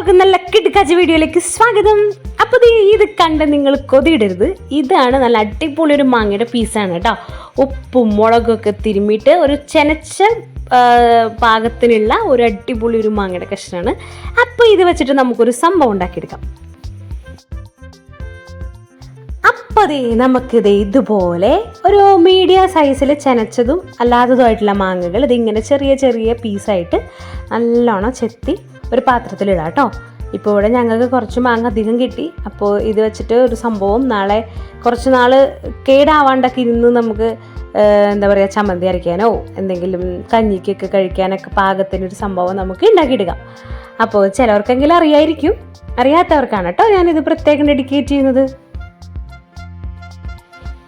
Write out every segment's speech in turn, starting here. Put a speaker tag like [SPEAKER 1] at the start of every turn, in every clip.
[SPEAKER 1] എല്ലാവർക്കും നല്ല കിടുക്കാച്ച വീഡിയോയിലേക്ക് സ്വാഗതം. അപ്പോൾ ദേ ഇത് കണ്ട് നിങ്ങൾ കൊതിയിടരുത്. ഇതാണ് നല്ല അടിപൊളി ഒരു മാങ്ങയുടെ പീസാണ് കേട്ടോ. ഉപ്പും മുളകൊക്കെ തിരുമ്മിയിട്ട് ഒരു ചെനച്ച പാകത്തിനുള്ള ഒരു അടിപൊളി ഒരു മാങ്ങയുടെ കഷ്ണാണ്. അപ്പോൾ ഇത് വെച്ചിട്ട് നമുക്കൊരു സംഭവം ഉണ്ടാക്കിയെടുക്കാം. അപ്പോൾ നമുക്കിത് ഇതുപോലെ ഒരു മീഡിയ സൈസിൽ ചെനച്ചതും അല്ലാത്തതുമായിട്ടുള്ള മാങ്ങകൾ ഇതിങ്ങനെ ചെറിയ ചെറിയ പീസായിട്ട് നല്ലോണം ചെത്തി ഒരു പാത്രത്തിലിടാം കേട്ടോ. ഇപ്പോൾ ഇവിടെ ഞങ്ങൾക്ക് കുറച്ച് മാങ്ങ അധികം കിട്ടി. അപ്പോൾ ഇത് വെച്ചിട്ട് ഒരു സംഭവം. നാളെ കുറച്ച് നാൾ കേടാവാണ്ടൊക്കെ ഇരുന്ന് നമുക്ക് എന്താ പറയുക ചമ്മന്തി അരയ്ക്കാനോ എന്തെങ്കിലും കഞ്ഞിക്കൊക്കെ കഴിക്കാനൊക്കെ പാകത്തിനൊരു സംഭവം നമുക്ക് ഉണ്ടാക്കിയെടുക്കാം. അപ്പോൾ ചിലവർക്കെങ്കിലും അറിയായിരിക്കും. അറിയാത്തവർക്കാണ് കേട്ടോ ഞാനിത് പ്രത്യേകം ഡെഡിക്കേറ്റ് ചെയ്യുന്നത്.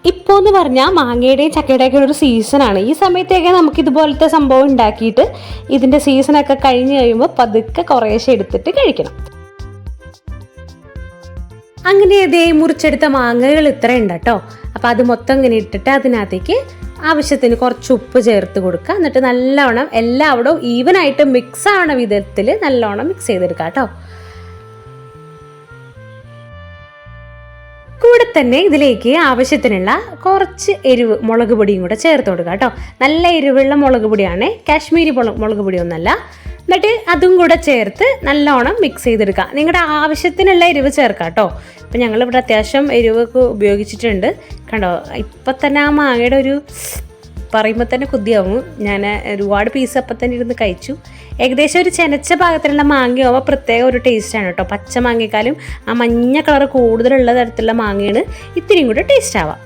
[SPEAKER 1] ഇപ്പോൾ എന്ന് പറഞ്ഞാൽ മാങ്ങയുടെയും ചക്കയുടെയൊക്കെ ഒരു സീസണാണ്. ഈ സമയത്തൊക്കെ നമുക്ക് ഇതുപോലത്തെ സംഭവം ഉണ്ടാക്കിയിട്ട് ഇതിന്റെ സീസണൊക്കെ കഴിഞ്ഞ് കഴിയുമ്പോൾ പതുക്കെ കുറേശ്ശെ എടുത്തിട്ട് കഴിക്കണം. അങ്ങനെ ഇതേ മുറിച്ചെടുത്ത മാങ്ങകൾ ഇത്ര ഉണ്ട് കേട്ടോ. അപ്പം അത് മൊത്തം ഇങ്ങനെ ഇട്ടിട്ട് അതിനകത്തേക്ക് ആവശ്യത്തിന് കുറച്ച് ഉപ്പ് ചേർത്ത് കൊടുക്കുക. എന്നിട്ട് നല്ലവണ്ണം എല്ലാവിടവും ഈവനായിട്ട് മിക്സ് ആവണ വിധത്തിൽ നല്ലോണം മിക്സ് ചെയ്തെടുക്കുക കേട്ടോ. തന്നെ ഇതിലേക്ക് ആവശ്യത്തിനുള്ള കുറച്ച് എരിവ് മുളക് പൊടിയും കൂടെ ചേർത്ത് കൊടുക്കുക കേട്ടോ. നല്ല എരിവുള്ള മുളക് പൊടിയാണ്. കാശ്മീരി മുളക് പൊടിയൊന്നല്ല എന്നിട്ട് അതും കൂടെ ചേർത്ത് നല്ലോണം മിക്സ് ചെയ്തെടുക്കുക. നിങ്ങളുടെ ആവശ്യത്തിനുള്ള എരിവ് ചേർക്കാം കേട്ടോ. ഇപ്പം ഞങ്ങളിവിടെ അത്യാവശ്യം എരിവൊക്കെ ഉപയോഗിച്ചിട്ടുണ്ട്. കണ്ടോ? ഇപ്പം തന്നെ ആ മാങ്ങയുടെ ഒരു പറയുമ്പോൾ തന്നെ കൊതിയാവും. ഞാൻ ഒരുപാട് പീസ് അപ്പം തന്നെ ഇരുന്ന് കഴിച്ചു. ഏകദേശം ഒരു ചെനച്ച പാകത്തിലുള്ള മാങ്ങയാവുമ്പോൾ പ്രത്യേക ഒരു ടേസ്റ്റാണ് കേട്ടോ. പച്ച മാങ്ങയെക്കാളും ആ മഞ്ഞ കളർ കൂടുതലുള്ള തരത്തിലുള്ള മാങ്ങയാണ് ഇത്തിരിയും കൂടെ ടേസ്റ്റ് ആവാം.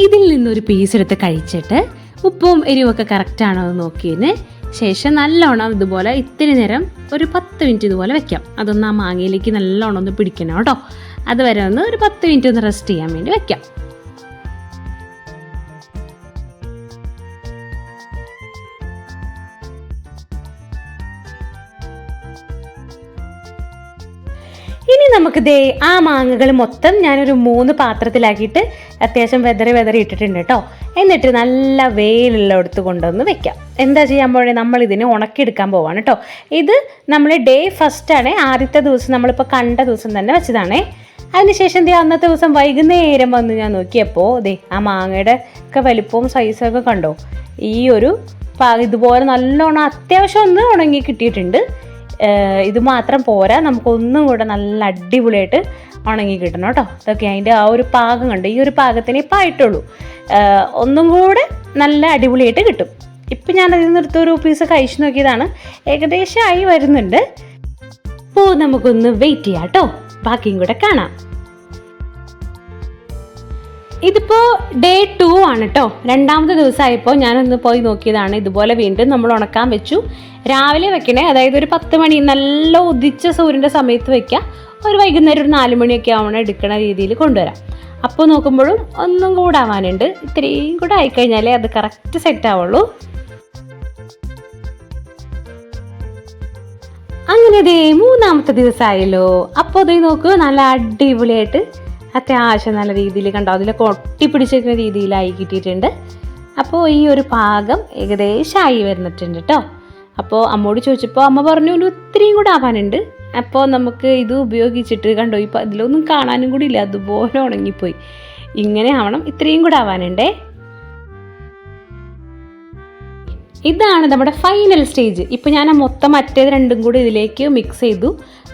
[SPEAKER 1] ഇതിൽ നിന്നൊരു പീസ് എടുത്ത് കഴിച്ചിട്ട് ഉപ്പും എരിവൊക്കെ കറക്റ്റ് ആണോ എന്ന് നോക്കിയതിന് ശേഷം നല്ലോണം ഇതുപോലെ ഇത്തിരി നേരം ഒരു പത്ത് മിനിറ്റ് ഇതുപോലെ വെക്കാം. അതൊന്ന് ആ മാങ്ങയിലേക്ക് നല്ലോണം ഒന്ന് പിടിക്കണം കേട്ടോ. അതുവരെ ഒന്ന് ഒരു പത്ത് മിനിറ്റ് ഒന്ന് റെസ്റ്റ് ചെയ്യാൻ വേണ്ടി വെക്കാം. ഇനി നമുക്ക് ദേ ആ മാങ്ങകൾ മൊത്തം ഞാനൊരു മൂന്ന് പാത്രത്തിലാക്കിയിട്ട് അത്യാവശ്യം വെതറി വെതറി ഇട്ടിട്ടുണ്ട് കേട്ടോ എന്നിട്ട് നല്ല വെയിലുള്ളിടത്ത് കൊണ്ടുവന്ന് വെക്കാം. എന്താ ചെയ്യാൻ പോഴേ നമ്മൾ ഇതിനെ ഉണക്കിയെടുക്കാൻ പോവാണ് കേട്ടോ ഇത് നമ്മൾ ഡേ ഫസ്റ്റാണ് ആദ്യത്തെ ദിവസം നമ്മളിപ്പോൾ കണ്ട ദിവസം തന്നെ വെച്ചതാണേ. അതിനുശേഷം ദേ അന്നത്തെ ദിവസം വൈകുന്നേരം വന്ന് ഞാൻ നോക്കിയപ്പോൾ ദേ ആ മാങ്ങയുടെ ഒക്കെ വലിപ്പവും ഒക്കെ കണ്ടോ? ഈ ഒരു ഇതുപോലെ നല്ലോണം അത്യാവശ്യം ഒന്ന് ഉണങ്ങി കിട്ടിയിട്ടുണ്ട്. ഇത് മാത്രം പോരാ. നമുക്കൊന്നും കൂടെ നല്ല അടിപൊളിയായിട്ട് ഉണങ്ങി കിട്ടണം കേട്ടോ. ഇതൊക്കെ അതിന്റെ ആ ഒരു പാകം കണ്ട് ഈ ഒരു പാകത്തിന് ഇപ്പം ആയിട്ടുള്ളൂ. ഒന്നും കൂടെ നല്ല അടിപൊളിയായിട്ട് കിട്ടും. ഇപ്പം ഞാൻ അതിൽ നിന്നെടുത്ത ഒരു പീസ് കഴിച്ചു നോക്കിയതാണ്. ഏകദേശം ആയി വരുന്നുണ്ട്. അപ്പോൾ നമുക്കൊന്ന് വെയിറ്റ് ചെയ്യാം കേട്ടോ. ബാക്കിയും കൂടെ കാണാം. ഇതിപ്പോൾ ഡേ ടു ആണ് കേട്ടോ. രണ്ടാമത്തെ ദിവസമായപ്പോൾ ഞാനൊന്ന് പോയി നോക്കിയതാണ്. ഇതുപോലെ വീണ്ടും നമ്മൾ ഉണക്കാൻ വെച്ചു. രാവിലെ വെക്കണേ. അതായത് ഒരു പത്ത് മണി നല്ല ഉദിച്ച സൂര്യന്റെ സമയത്ത് വെക്കുക ഒരു വൈകുന്നേരം ഒരു നാല് മണിയൊക്കെ ആവണം എടുക്കണ രീതിയിൽ കൊണ്ടുവരാം. അപ്പോൾ നോക്കുമ്പോഴും ഒന്നും കൂടെ ആവാനുണ്ട് ഇത്രയും കൂടെ ആയിക്കഴിഞ്ഞാലേ അത് കറക്റ്റ് സെറ്റ് ആവുള്ളൂ. അങ്ങനെ ദേ മൂന്നാമത്തെ ദിവസമായല്ലോ അപ്പോൾ അതേ നോക്കൂ നല്ല അടിപൊളിയായിട്ട് അത്യാവശ്യം നല്ല രീതിയിൽ കണ്ടോ? അതിലൊക്കെ ഒട്ടിപ്പിടിച്ചിരിക്കുന്ന രീതിയിലായി കിട്ടിയിട്ടുണ്ട്. അപ്പോൾ ഈ ഒരു പാകം ഏകദേശം ആയി വരുന്നിട്ടുണ്ട് കേട്ടോ അപ്പോൾ അമ്മോട് ചോദിച്ചപ്പോൾ അമ്മ പറഞ്ഞു ഒരു ഇത്രയും കൂടെ ആവാനുണ്ട്. അപ്പോൾ നമുക്ക് ഇത് ഉപയോഗിച്ചിട്ട് കണ്ടോ ഇപ്പോൾ ഇതിലൊന്നും കാണാനും കൂടി ഇല്ല അതുപോലെ ഉണങ്ങിപ്പോയി. ഇങ്ങനെ ആവണം ഇത്രയും കൂടെ ആവാനുണ്ടേ. ഇതാണ് നമ്മുടെ ഫൈനൽ സ്റ്റേജ് ഇപ്പം ഞാൻ ആ മൊത്തം മറ്റേത് രണ്ടും കൂടി ഇതിലേക്ക് മിക്സ് ചെയ്തു.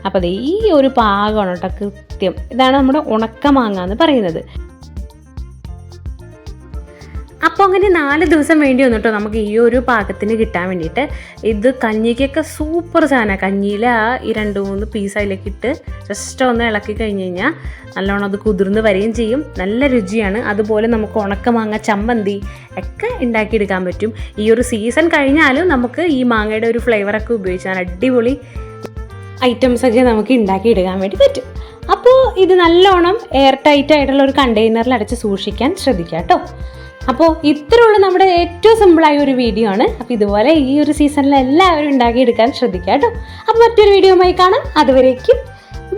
[SPEAKER 1] അപ്പോൾ ഈ ഒരു പാകമാണ് കേട്ടോ കൃത്യം. ഇതാണ് നമ്മുടെ ഉണക്കമാങ്ങ എന്ന് പറയുന്നത്. അപ്പോൾ അങ്ങനെ നാല് ദിവസം വേണ്ടി വന്നു കേട്ടോ നമുക്ക് ഈ ഒരു പാകത്തിന് കിട്ടാൻ വേണ്ടിയിട്ട്. ഇത് കഞ്ഞിക്കൊക്കെ സൂപ്പർ സാധനമാണ് കഞ്ഞിയിൽ ആ ഈ രണ്ട് മൂന്ന് പീസ് അതിലേക്ക് ഇട്ട് ജസ്റ്റ് ഒന്ന് ഇളക്കി കഴിഞ്ഞ് കഴിഞ്ഞാൽ നല്ലോണം അത് കുതിർന്ന് വരികയും ചെയ്യും. നല്ല രുചിയാണ്. അതുപോലെ നമുക്ക് ഉണക്ക മാങ്ങ ചമ്മന്തി ഒക്കെ ഉണ്ടാക്കിയെടുക്കാൻ പറ്റും. ഈ ഒരു സീസൺ കഴിഞ്ഞാലും നമുക്ക് ഈ മാങ്ങയുടെ ഒരു ഫ്ലേവറൊക്കെ ഉപയോഗിച്ചാൽ അടിപൊളി ഐറ്റംസ് ഒക്കെ നമുക്ക് ഉണ്ടാക്കിയെടുക്കാൻ വേണ്ടി പറ്റും. അപ്പോൾ ഇത് നല്ലോണം എയർ ടൈറ്റ് ആയിട്ടുള്ള ഒരു കണ്ടെയ്നറിൽ അടച്ച് സൂക്ഷിക്കാൻ ശ്രദ്ധിക്കാം കേട്ടോ അപ്പോൾ ഇത്രയുള്ള നമ്മുടെ ഏറ്റവും സിമ്പിളായ ഒരു വീഡിയോ ആണ്. അപ്പോൾ ഇതുപോലെ ഈ ഒരു സീസണിൽ എല്ലാവരും ഉണ്ടാക്കിയെടുക്കാൻ ശ്രദ്ധിക്കുക കേട്ടോ. അപ്പോൾ മറ്റൊരു വീഡിയോയുമായി കാണാം. അതുവരേക്കും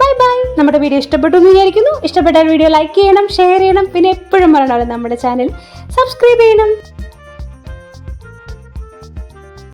[SPEAKER 1] ബൈ ബൈ. നമ്മുടെ വീഡിയോ ഇഷ്ടപ്പെട്ടു എന്ന് വിചാരിക്കുന്നു. ഇഷ്ടപ്പെട്ട വീഡിയോ ലൈക്ക് ചെയ്യണം ഷെയർ ചെയ്യണം. പിന്നെ എപ്പോഴും പറയണമല്ലോ നമ്മുടെ ചാനൽ സബ്സ്ക്രൈബ് ചെയ്യണം.